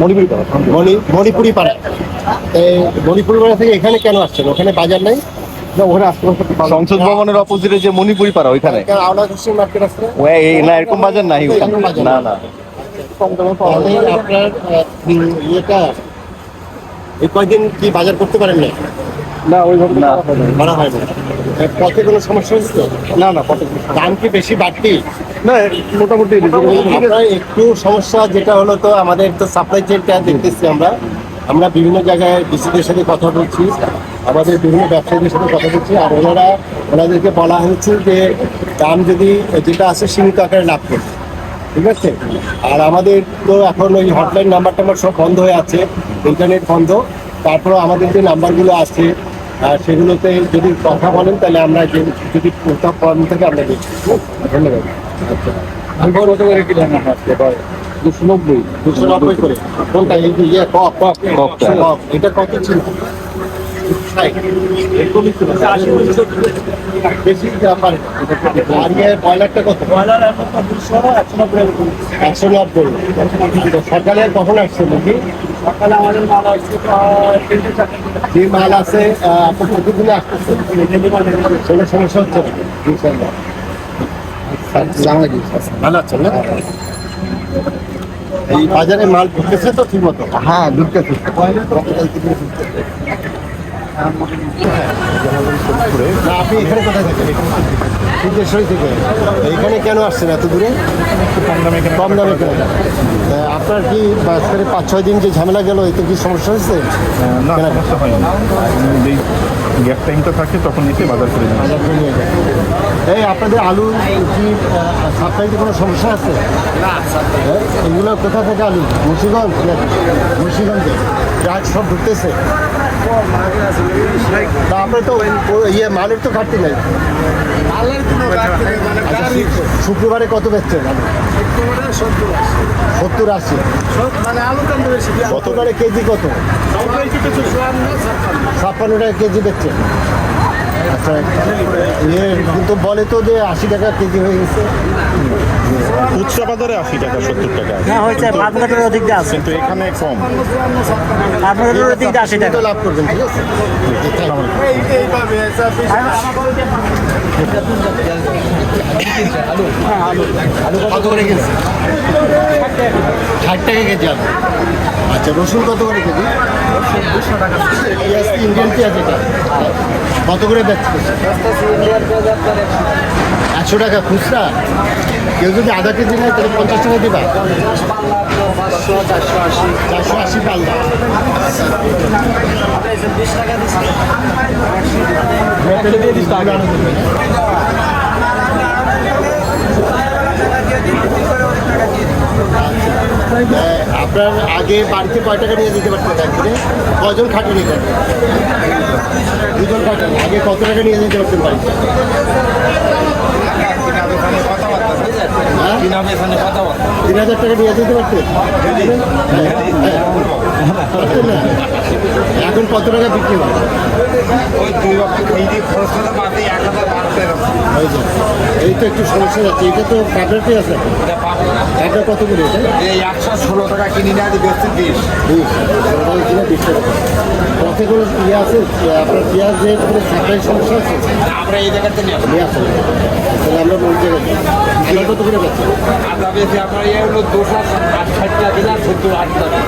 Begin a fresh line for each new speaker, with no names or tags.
মণিপুরি পাড়া।
মণি মণিপুরি পাড়া। এই মণিপুরি পাড়া থেকে এখানে কেন আসছেন? ওখানে বাজার নাই?
না ওখানে আশেপাশে
সংসদ ভবনের অপোজিটে যে মণিপুরি পাড়া ওইখানে?
আওলা হোসেন মার্কেট আছে।
এই না এরকম বাজার নাই ওখানে। না না।
আপনার ইয়েটা এই কয়দিন কি বাজার করতে পারেন না
না ওইভাবে
না।
করা হয় না।
পথে কোনো সমস্যা হচ্ছে
না না কত
দাম কি বেশি বাড়তি?
না মোটামুটি
একটু সমস্যা যেটা হলো তো আমাদের তো সাপ্লাই চেনটা দেখতেছি আমরা। আমরা বিভিন্ন জায়গায় বিসিদের সাথে কথা বলছি আমাদের বিভিন্ন ব্যবসায়ীদের সাথে কথা বলছি আর ওনারা ওনাদেরকে বলা হয়েছে যে দাম যদি যেটা আছে সীমিত আকারে লাভ করবে ঠিক আছে? আর আমাদের তো এখন ওই হটলাইন নাম্বার টাম্বার সব বন্ধ হয়ে আছে ইন্টারনেট বন্ধ। তারপরে আমাদের যে নাম্বারগুলো আছে আহ, সেগুলোতে যদি কথা বলেন তাহলে আমরা যদি কোথাও প্রবলেম থাকে আমরা দেখছি। ধন্যবাদ।
কত করে আসতে পারে দুশো নব্বই।
দুশো নব্বই করে? কোনটা? এই যে ইয়ে কপ কপ কপ এটা কত ছিল? সকালে কখন আসছে নাকি
সকালে আমাদের মাল আসছে
যে মাল আছে আপনি আসতেছে। সমস্যা হচ্ছে না ভালো না? এই বাজারে মাল তো ঠিক মতো?
হ্যাঁ ঢুকতেছে
আপনি এখানে কোথায় থাকেন? সিদ্ধেশ্বরী থেকে। এইখানে কেন আসছেন এত দূরে? কম দামে কম দামে কেন? তা আপনার কি বাজারে পাঁচ ছয় দিন যে ঝামেলা গেল এতে কি সমস্যা হয়েছে?
গ্যাপ টাইমটা থাকে তখন এসে বাজার করে যান
বাজার করে নিয়ে যায়। এই আপনাদের আলু কি সাপ্লাইতে কোনো সমস্যা আছে হ্যাঁ? এগুলো কোথা থেকে আলু মুন্সিগঞ্জ নাকি? মুন্সিগঞ্জে ট্রাক সব ঢুকতেছে তা আপনার তো ইয়ে মালের তো ঘাটতি নেই আচ্ছা, শুক্রবারে কত বেচছেন আলু? সত্তর আশি। শুক্রবারে কেজি কত? ছাপ্পান্ন টাকা কেজি বেচছেন আচ্ছা ইয়ে কিন্তু বলে তো যে আশি টাকা কেজি হয়ে গেছে।
খুচরা বাজারে আশি টাকা সত্তর টাকা।
হ্যাঁ হয়েছে। মার্কেটের অধিক দিয়ে আছে।
কিন্তু এখানে কম।
অধিক দিয়ে আশি টাকা।
তো লাভ করবেন ঠিক আছে? আলু কত করে কেজি? ষাট টাকা কেজি আলু। আচ্ছা রসুন কত করে কেজি? পেঁয়াজ কি ইন্ডিয়ান পেঁয়াজ এটা কত করে বেচছে একশো টাকা খুচরা? কেউ যদি আধা কেজি নেয় তাহলে পঞ্চাশ টাকা দিবা? চারশো আশি পাল্লা। হ্যাঁ, আপনার আগে বাড়িতে কয় টাকা নিয়ে দিতে পারতেন একদিনে? কজন খাটে নিতেন? দুজন খাটেন আগে কত টাকা নিয়ে দিতে পারতেন বাড়িতে? হ্যাঁ? তিন হাজার টাকা নিয়ে যেতে পারতেন হ্যাঁ। পারতেন না? এখন কত টাকা বিক্রি হয়? ওই যে, এই তো একটু সমস্যা যাচ্ছে। এটা তো কাপড়াতে আছে। কাপড় কত করে এটা?
এই একশো ষোলো টাকা কিনে নেয় বেশি
বিশ ওটা কিনে বিশ টাকা। পথে কোনো ইয়ে আছে? আপনার পেঁয়াজের কোনো সাপ্লাই সমস্যা আছে?
আমরা এই জায়গাতে নিয়ে আসি
নিয়ে তাহলে আমরা বলতে আদা কত করে পাচ্ছি
আদা বেশি আপনার এই হলো দুশো ষাট টাকা দিলাম সত্তর আট টাকা।